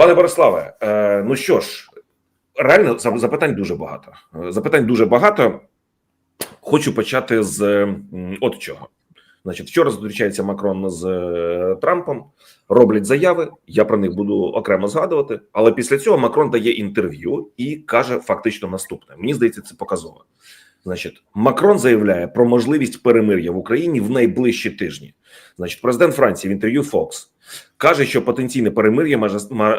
Пане Бориславе, е, ну що ж, реально запитань дуже багато. Е, Запитань дуже багато. Хочу почати з от чого. Значить, вчора зустрічається Макрон з е, Трампом, роблять заяви. Я про них буду окремо згадувати. Але після цього Макрон дає інтерв'ю і каже фактично наступне. Мені здається, це показово. Значить, Макрон заявляє про можливість перемир'я в Україні в найближчі тижні. Значить, президент Франції в інтерв'ю Fox каже, що потенційне перемир'я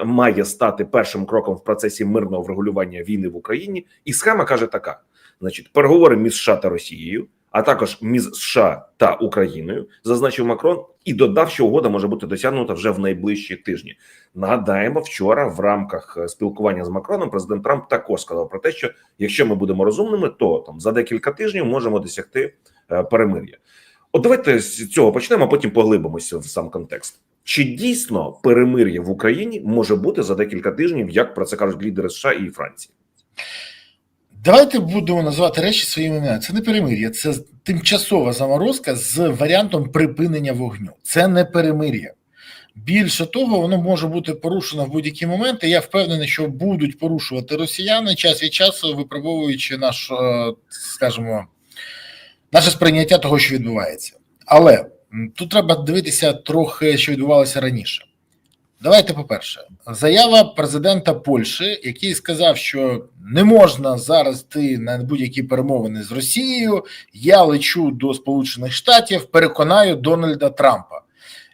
має стати першим кроком в процесі мирного врегулювання війни в Україні. І схема каже така: значить, переговори між США та Росією, а також між США та Україною, зазначив Макрон і додав, що угода може бути досягнута вже в найближчі тижні. Нагадаємо, вчора в рамках е, спілкування з Макроном президент Трамп також сказав про те, що якщо ми будемо розумними, то там за декілька тижнів можемо досягти е, перемир'я. От давайте з цього почнемо, а потім поглибимося в сам контекст. Чи дійсно перемир'я в Україні може бути за декілька тижнів, як про це кажуть лідери США і Франції? Давайте будемо називати речі своїми іменами. Це не перемир'я, це тимчасова заморозка з варіантом припинення вогню. Це не перемир'я. Більше того, воно може бути порушено в будь-які моменти. Я впевнений, що будуть порушувати росіяни час від часу, випробовуючи наш, е, скажімо, наше сприйняття того, що відбувається. Але тут треба дивитися трохи, що відбувалося раніше. Давайте, по-перше, заява президента Польщі, який сказав, що не можна зараз йти на будь-які перемовини з Росією. Я лечу до Сполучених Штатів, переконаю Дональда Трампа.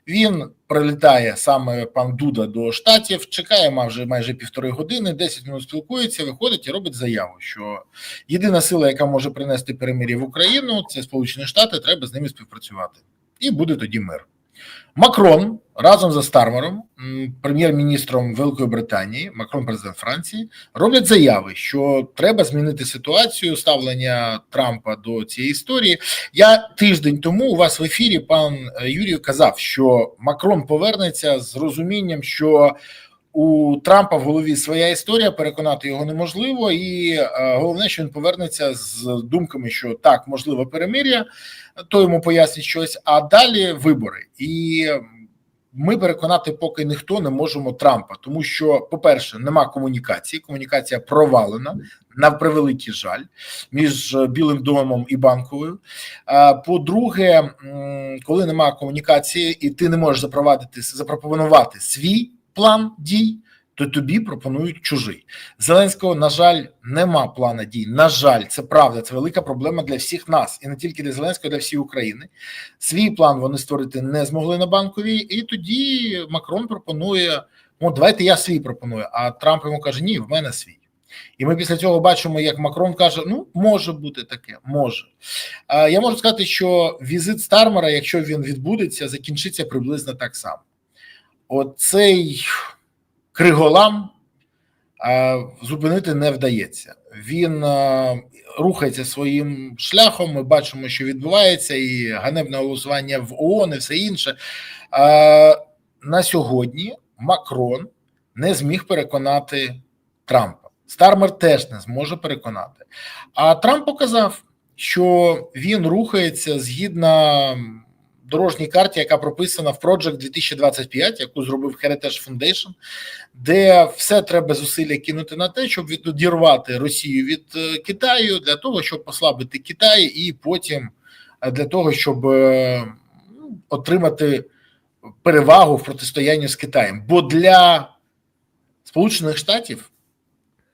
Він прилітає саме пан Дуда до штатів, чекає ма- вже майже півтори години, 10 минут спілкується, виходить і робить заяву, що єдина сила, яка може принести перемир'я в Україну, це Сполучені Штати, треба з ними співпрацювати. І буде тоді мир. Макрон разом за Стармером, прем'єр-міністром Великої Британії, Макрон, президент Франції, роблять заяви, що треба змінити ситуацію ставлення Трампа до цієї історії. Я тиждень тому у вас в ефірі пан е, Юрій казав, що Макрон повернеться з розумінням, що у Трампа в голові своя історія, переконати його неможливо, і е, головне, що він повернеться з думками, що так, можливо, перемир'я, то йому пояснить щось, а далі вибори. І ми переконати поки ніхто не можемо Трампа, тому що, по-перше, нема комунікації. Комунікація провалена на превеликий жаль між е, Білим домом і банковою. А по-друге, коли нема комунікації, і ти не можеш запровадити запропонувати свій план дій. То тобі пропонують чужий Зеленського. На жаль, нема плана дій. На жаль, це правда. Це велика проблема для всіх нас, і не тільки для Зеленського, для всієї України. Свій план вони створити не змогли на банковій, і тоді Макрон пропонує: ну давайте я свій пропоную. А Трамп йому каже: Ні, в мене свій. І ми після цього бачимо, як Макрон каже: Ну, може бути таке, може. А я можу сказати, що візит Стармера, якщо він відбудеться, закінчиться приблизно так само. Оцей криголам зупинити не вдається. Він рухається своїм шляхом. Ми бачимо, що відбувається, і ганебне голосування в ООН, і все інше. На сьогодні Макрон не зміг переконати Трампа. Стармер теж не зможе переконати. А Трамп показав, що він рухається згідно дорожній карті, яка прописана в Project 2025, яку зробив Heritage Foundation, де все треба зусилля кинути на те, щоб відірвати Росію від е, Китаю для того, щоб послабити Китай, і потім е, для того, щоб е, ну, отримати перевагу в протистоянні з Китаєм. Бо для Сполучених Штатів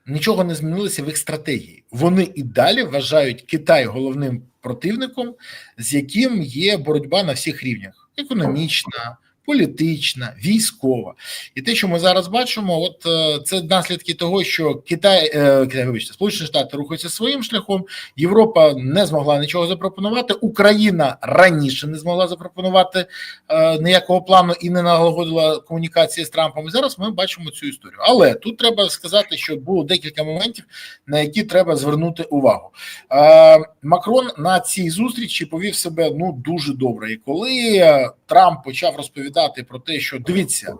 нічого не змінилося в їх стратегії. Вони і далі вважають Китай головним противником, з яким є боротьба на всіх рівнях: економічна, політична, військова. І те, що ми зараз бачимо, от е, це наслідки того, що Китай, е, Китай, вибачте, Сполучені Штати рухаються своїм шляхом. Європа не змогла нічого запропонувати. Україна раніше не змогла запропонувати е, ніякого плану і не налагодила комунікації з Трампом. І зараз ми бачимо цю історію. Але тут треба сказати, що було декілька моментів, на які треба звернути увагу. Макрон на цій зустрічі повів себе ну дуже добре. І коли Трамп почав розповідати про те, що дивіться,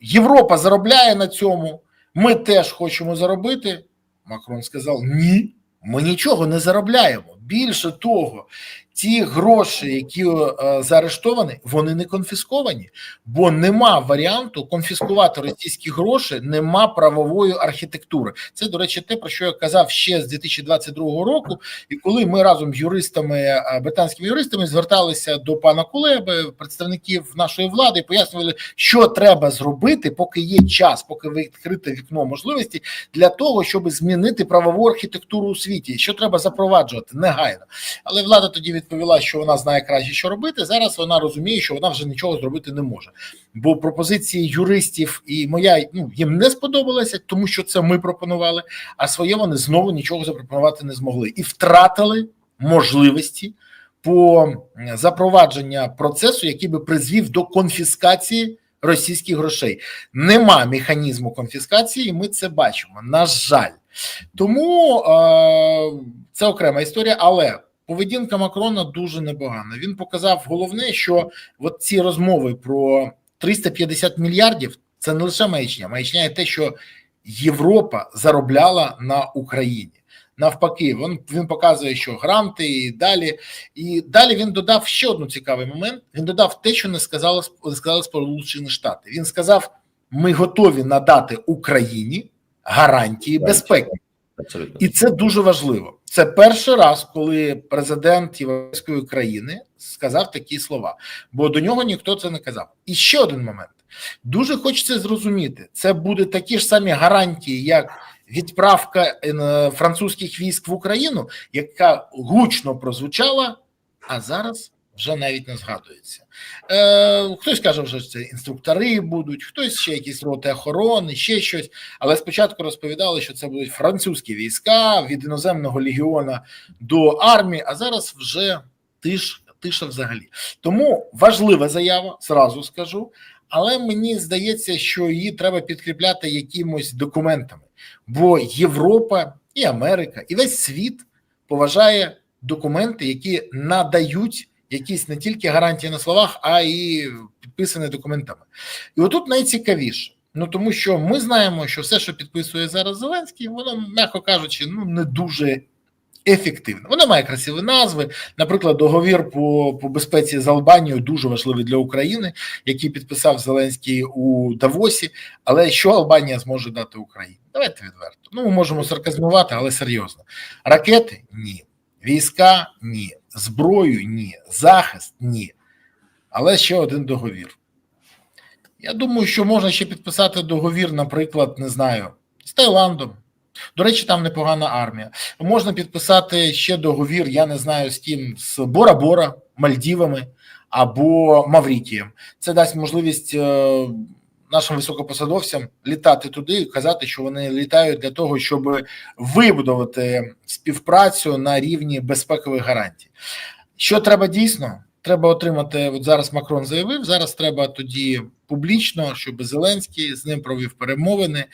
Європа заробляє на цьому, ми теж хочемо заробити. Макрон сказав: Ні, ми нічого не заробляємо. Більше того, ті гроші, які е, заарештовані, вони не конфісковані, бо нема варіанту конфіскувати російські гроші, нема правової архітектури. Це, до речі, те, про що я казав ще з 2022 року. І коли ми разом з юристами, е, британськими юристами, зверталися до пана Кулеби, представників нашої влади, і пояснювали, що треба зробити, поки є час, поки відкрите вікно можливості для того, щоб змінити правову архітектуру у світі, що треба запроваджувати негайно. Але влада тоді відповіла, що вона знає краще, що робити. Зараз вона розуміє, що вона вже нічого зробити не може. Бо пропозиції юристів і моя ну їм не сподобалися, тому що це ми пропонували. А своє вони знову нічого запропонувати не змогли і втратили можливості по запровадження процесу, який би призвів до конфіскації російських грошей. Нема механізму конфіскації, і ми це бачимо. На жаль, тому е, це окрема історія, але. Поведінка Макрона дуже непогана. Він показав головне, що от ці розмови про 350 мільярдів це не лише маячня, маячня і те, що Європа заробляла на Україні. Навпаки, він він показує, що гранти і далі. І далі він додав ще один цікавий момент. Він додав те, що не сказали не сказали Сполучені Штати. Він сказав: ми готові надати Україні гарантії безпеки. Абсолютно. І це дуже важливо. Це перший раз, коли президент європейської країни сказав такі слова, бо до нього ніхто це не казав. І ще один момент: дуже хочеться зрозуміти, це буде такі ж самі гарантії, як відправка французьких військ в Україну, яка гучно прозвучала, а зараз. Вже навіть не згадується. Е, Хтось каже, що це інструктори будуть, хтось ще якісь роти охорони, ще щось. Але спочатку розповідали, що це будуть французькі війська від іноземного легіона до армії, а зараз вже тиш, тиша взагалі. Тому важлива заява, зразу скажу. Але мені здається, що її треба підкріпляти якимось документами, бо Європа і Америка, і весь світ поважає документи, які надають якісь не тільки гарантії на словах, а й підписані документами. І отут найцікавіше. Ну тому що ми знаємо, що все, що підписує зараз Зеленський, воно, м'яко кажучи, ну не дуже ефективно. Воно має красиві назви. Наприклад, договір по по безпеці з Албанією дуже важливий для України, який підписав Зеленський у Давосі. Але що Албанія зможе дати Україні? Давайте відверто. Ну, ми можемо сарказмувати, але серйозно. Ракети ні. Війська ні, зброю ні, захист ні. Але ще один договір. Я думаю, що можна ще підписати договір, наприклад, не знаю, з Таїландом. До речі, там непогана армія. Можна підписати ще договір, я не знаю з ким, з Бора-Бора, Мальдівами або Маврікієм. Це дасть можливість нашим високопосадовцям літати туди і казати, що вони літають для того, щоб вибудувати співпрацю на рівні безпекових гарантій. Що треба дійсно? Треба отримати. От зараз Макрон заявив. Зараз треба тоді публічно, щоб Зеленський з ним провів перемовини.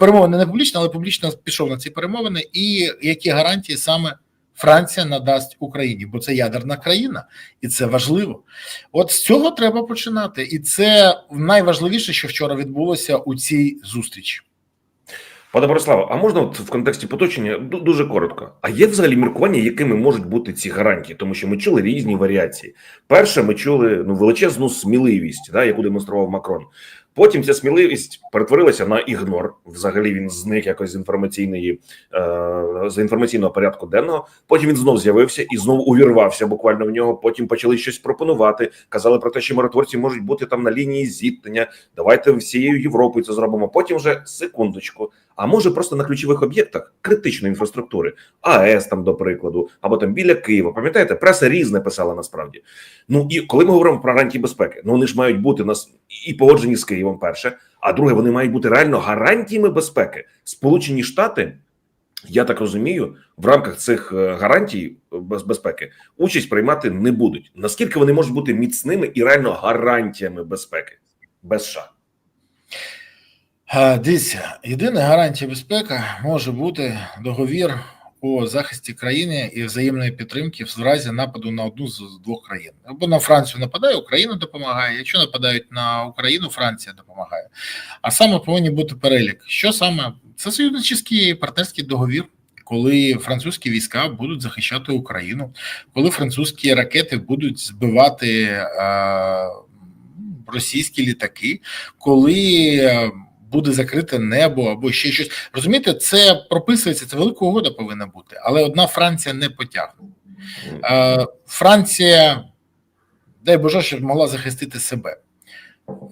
Перемовини не публічно, але публічно пішов на ці перемовини, і які гарантії саме Франція надасть Україні, бо це ядерна країна, і це важливо. От з цього треба починати, і це найважливіше, що вчора відбулося у цій зустрічі. Пане Бориславе, а можна от в контексті поточення дуже коротко? А є взагалі міркування, якими можуть бути ці гарантії? Тому що ми чули різні варіації. Перше, ми чули ну величезну сміливість, да, яку демонстрував Макрон. Потім ця сміливість перетворилася на ігнор. Взагалі він зник якось з інформаційної е, з інформаційного порядку денного. Потім він знов з'явився і знову увірвався буквально в нього. Потім почали щось пропонувати. Казали про те, що миротворці можуть бути там на лінії зіткнення. Давайте всією Європою це зробимо. Потім вже секундочку. А може просто на ключових об'єктах критичної інфраструктури, АЕС там до прикладу, або там біля Києва. Пам'ятаєте, преса різне писала насправді. Ну і коли ми говоримо про гарантії безпеки, ну вони ж мають бути нас і погоджені з Києвом. Перше, а друге, вони мають бути реально гарантіями безпеки. Сполучені Штати, я так розумію, в рамках цих гарантій безпеки участь приймати не будуть. Наскільки вони можуть бути міцними і реально гарантіями безпеки без США? Дивіться, єдина гарантія безпеки може бути договір у захисті країни і взаємної підтримки в разі нападу на одну з двох країн. Або на Францію нападає, Україна допомагає. Якщо нападають на Україну, Франція допомагає. А саме повинні бути перелік. Що саме це союзнический партнерський договір, коли французькі війська будуть захищати Україну, коли французькі ракети будуть збивати е, російські літаки, коли е, буде закрите небо або ще щось. Розумієте, це прописується, це велика угода повинна бути, але одна Франція не потягне. Е, Франція, дай Боже, щоб могла захистити себе.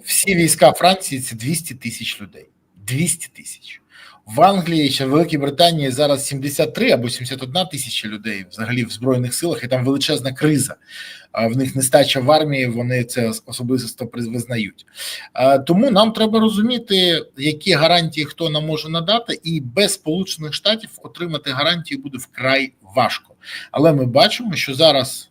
Всі війська Франції це 200 тисяч людей. 200 тисяч. В Англії ще в Великій Британії зараз 73 або 71 тисяча людей взагалі в Збройних силах, і там величезна криза. В них нестача в армії, вони це особисто визнають. Тому нам треба розуміти, які гарантії хто нам може надати, і без Сполучених Штатів отримати гарантії буде вкрай важко. Але ми бачимо, що зараз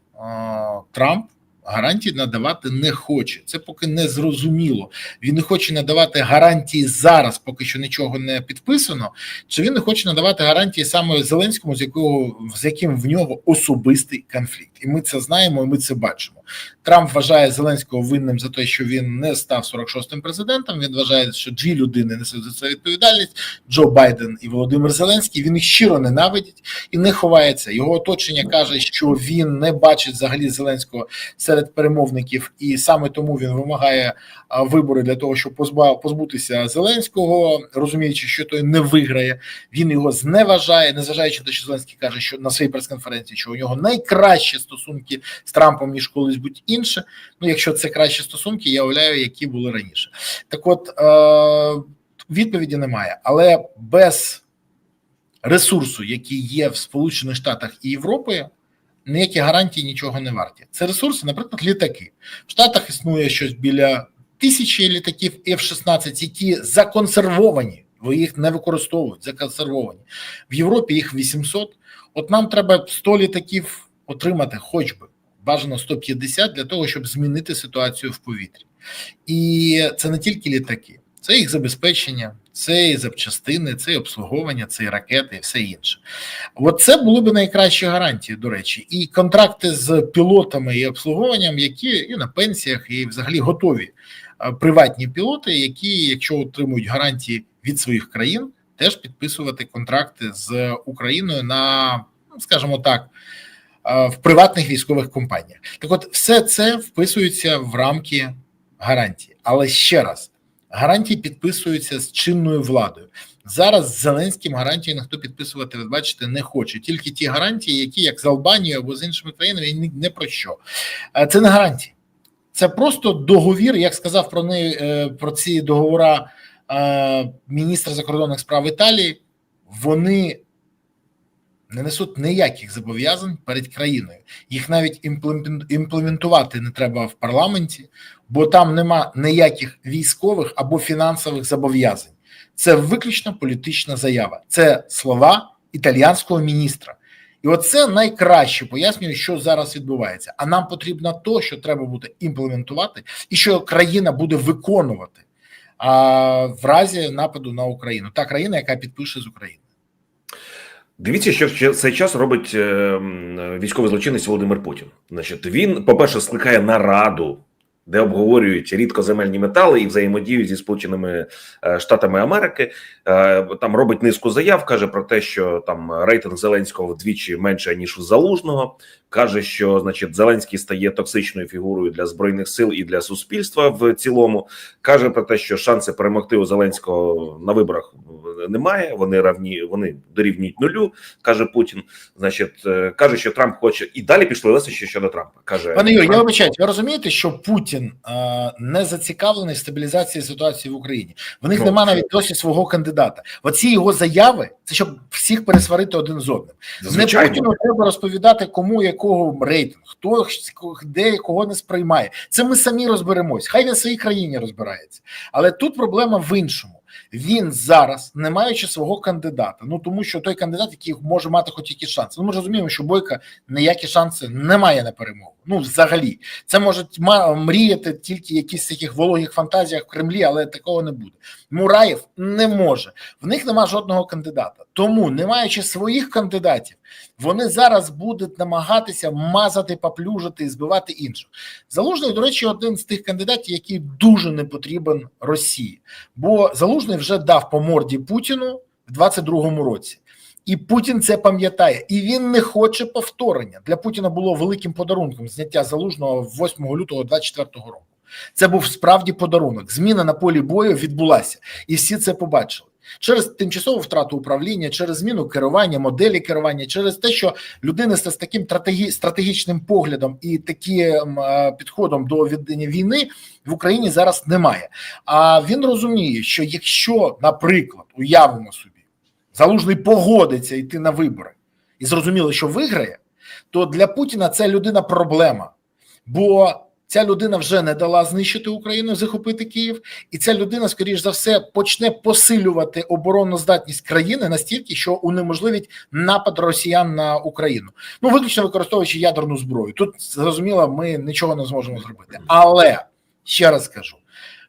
Трамп гарантії надавати не хоче. Це поки не зрозуміло. Він не хоче надавати гарантії зараз, поки що нічого не підписано. Чи він не хоче надавати гарантії саме Зеленському, з якого з яким в нього особистий конфлікт, і ми це знаємо, і ми це бачимо. Трамп вважає Зеленського винним за те, що він не став 46-м президентом. Він вважає, що дві людини несуть за це відповідальність: Джо Байден і Володимир Зеленський. Він їх щиро ненавидить і не ховається. Його оточення каже, що він не бачить взагалі Зеленського серед перемовників, і саме тому він вимагає вибори для того, щоб позба- позбутися Зеленського, розуміючи, що той не виграє. Він його зневажає, незважаючи на те, що Зеленський каже, що на своїй прес-конференції, що у нього найкращі стосунки з Трампом ніж колись будь інше. Ну, якщо це кращі стосунки, я уявляю, які були раніше. Так, от е- відповіді немає, але без ресурсу, який є в Сполучених Штатах і Європі, ніякі гарантії нічого не варті. Це ресурси, наприклад, літаки. В Штатах існує щось біля тисячі літаків F-16, які законсервовані, ви їх не використовують, законсервовані. В Європі їх 800. От нам треба 100 літаків отримати, хоч би бажано 150 для того, щоб змінити ситуацію в повітрі. І це не тільки літаки, це їх забезпечення, це і запчастини, це і обслуговування, це і ракети, і все інше. От це були б найкращі гарантії, до речі, і контракти з пілотами і обслуговуванням, які і на пенсіях, і взагалі готові приватні пілоти, які, якщо отримують гарантії від своїх країн, теж підписувати контракти з Україною на, ну, скажімо так, в приватних військових компаніях. Так, от, все це вписується в рамки гарантії. Але ще раз, гарантії підписуються з чинною владою. Зараз з Зеленським гарантії ніхто підписувати, ви бачите, не хоче. Тільки ті гарантії, які як з Албанією або з іншими країнами, ні, не про що. Е, Це не гарантії, це просто договір. Як сказав про неї е, про ці договора е, міністр закордонних справ Італії, вони не несуть ніяких зобов'язань перед країною. Їх навіть імплементувати не треба в парламенті, бо там нема ніяких військових або фінансових зобов'язань. Це виключно політична заява. Це слова італіянського міністра. І оце найкраще пояснює, що зараз відбувається. А нам потрібно то, що треба буде імплементувати, і що країна буде виконувати а, в разі нападу на Україну. Та країна, яка підпише з України. Дивіться, що в цей час робить е, військовий злочинець Володимир Путін. Значить, він, по-перше, скликає нараду, де обговорюють рідкоземельні метали і взаємодію зі Сполученими е, Штатами Америки. Е, Там робить низку заяв, каже про те, що там рейтинг Зеленського вдвічі менше ніж у Залужного. Каже, що значить Зеленський стає токсичною фігурою для збройних сил і для суспільства в цілому. Каже про те, що шанси перемогти у Зеленського на виборах немає. Вони равні, вони дорівнюють нулю. каже Путін. Значить, е, каже, що Трамп хоче, і далі пішли лисичі щодо Трампа. каже Пане Юрій, я Трамп, вибачаюсь, ви розумієте, що Путін е, не зацікавлений в стабілізації ситуації в Україні. В них немає нема навіть досі свого кандидата. Оці його заяви це щоб всіх пересварити один з одним. Не звичайно. Путіну треба розповідати, кому якого рейтинг, хто де кого не сприймає. Це ми самі розберемось. Хай на своїй країні розбирається. Але тут проблема в іншому. Він зараз, не маючи свого кандидата, ну тому що той кандидат, який може мати хоч якісь шанси. Ну ми розуміємо, що Бойка ніякі шанси не має на перемогу. Ну взагалі, це можуть мріяти тільки якісь таких вологих фантазіях в Кремлі, але такого не буде. Мураєв не може. В них нема жодного кандидата. Тому, не маючи своїх кандидатів, вони зараз будуть намагатися мазати, поплюжити і збивати інших. Залужний, до речі, один з тих кандидатів, який дуже не потрібен Росії, бо Залужний вже дав по морді Путіну в 22-му році. І Путін це пам'ятає, і він не хоче повторення. Для Путіна було великим подарунком зняття залужного 8 лютого 24-го року. Це був справді подарунок. Зміна на полі бою відбулася, і всі це побачили. Через тимчасову втрату управління, через зміну керування, моделі керування, через те, що людини з таким стратегічним поглядом і таким е, підходом до ведення війни в Україні зараз немає. А він розуміє, що якщо, наприклад, уявимо собі, залужний погодиться йти на вибори і зрозуміло, що виграє, то для Путіна це людина проблема, бо ця людина вже не дала знищити Україну, захопити Київ, і ця людина, скоріш за все, почне посилювати оборонну здатність країни настільки, що унеможливить напад росіян на Україну. Ну виключно використовуючи ядерну зброю. Тут зрозуміло, ми нічого не зможемо зробити. Але ще раз кажу: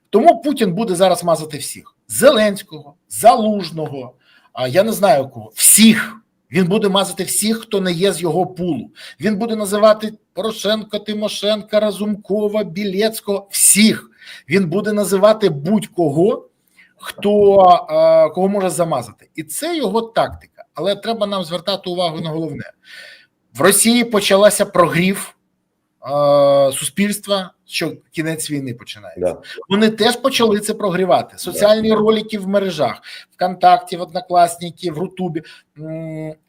тому Путін буде зараз мазати всіх: Зеленського, Залужного, а я не знаю кого, всіх. Він буде мазати всіх, хто не є з його пулу. Він буде називати Порошенко, Тимошенка, Разумкова, Білецького, всіх. Він буде називати будь-кого, хто е, кого може замазати. І це його тактика. Але треба нам звертати увагу на головне: в Росії почалася прогрів суспільства, що кінець війни починається. Да. Вони теж почали це прогрівати. Соціальні ролики в мережах, ВКонтакті, в Однокласники, в Рутубі.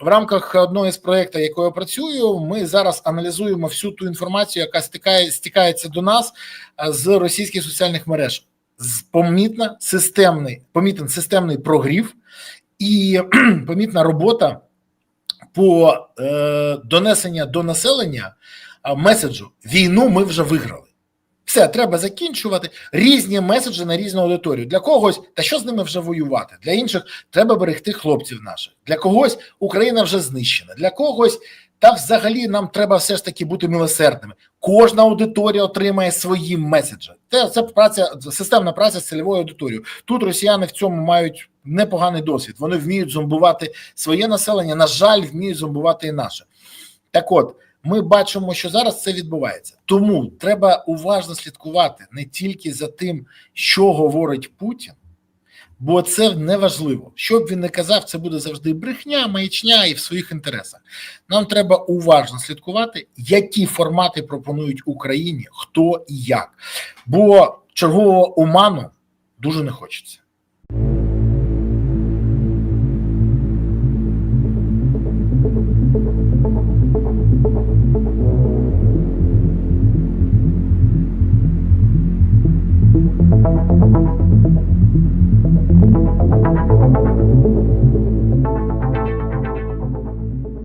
В рамках одного з проєктів, якою я працюю, ми зараз аналізуємо всю ту інформацію, яка стикає, стікається до нас з російських соціальних мереж. Помітна системний, помітен системний прогрів і помітна робота по е, донесення до населення меседжу війну ми вже виграли. Все, треба закінчувати різні меседжі на різну аудиторію. Для когось, та що з ними вже воювати? Для інших треба берегти хлопців наших. Для когось Україна вже знищена. Для когось, та взагалі нам треба все ж таки бути милосердними. Кожна аудиторія отримає свої меседжі. Це, це праця, системна праця з цільовою аудиторією. Тут росіяни в цьому мають непоганий досвід. Вони вміють зомбувати своє населення. На жаль, вміють зомбувати і наше. Так от. Ми бачимо, що зараз це відбувається. Тому треба уважно слідкувати не тільки за тим, що говорить Путін, бо це не важливо. Що б він не казав, це буде завжди брехня, маячня і в своїх інтересах. Нам треба уважно слідкувати, які формати пропонують Україні, хто і як. Бо чергового оману дуже не хочеться.